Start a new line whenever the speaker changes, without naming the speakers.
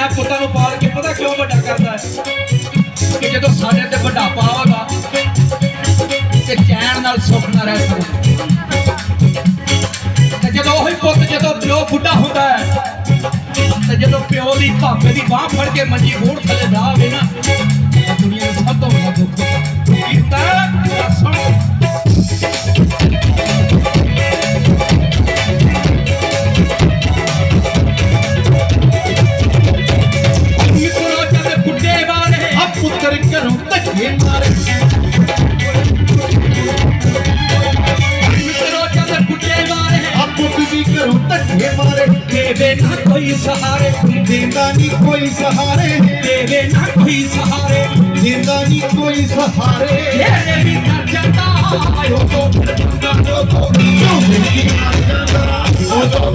ਧੀਆਂ ਪੁੱਤਾਂ ਨੂੰ ਪਾਲ ਕੇ ਪਤਾ ਕਿਉਂ ਵੱਡਾ ਕਰਦਾ ਹੈ? ਕਿ ਜਦੋਂ ਸਾਡੇ ਤੇ ਵੱਡਾ ਪਾਵਾਗਾ ਤੇ ਚੈਨ ਨਾਲ ਸੁੱਖ ਨਾ ਰਹਿ ਸਕਦਾ ਤੇ ਜਦੋਂ ਉਹੀ ਪੁੱਤ ਜਦੋਂ ਪਿਓ ਬੁੱਢਾ ਹੁੰਦਾ ਹੈ, ਤੇ ਜਦੋਂ ਪਿਓ ਦੀ ਭਾਪੇ ਦੀ ਬਾਹ ਫੜ ਕੇ ਮੰਜੀ ਗੋੜ ਥੱਲੇ ਦਾਵੇ ਨਾ ਦੇਵੇ ਨਾ ਕੋਈ ਸਹਾਰੇ
ਦਿੰਦਾ ਨਹੀਂ ਕੋਈ ਸਹਾਰੇ।
ਦੇਵੇ ਨਾ ਕੋਈ ਸਹਾਰੇ।
ਦਿੰਦਾ ਨਹੀਂ ਕੋਈ ਸਹਾਰੇ।
ਤੇਰੇ ਵੀ ਕਰ ਜਾਂਦਾ ਆਇਓ ਤੋਂ।
ਜੋ ਮੇਰੀ ਮਰ ਜਾਂਦਾ ਉਹ ਤੋਂ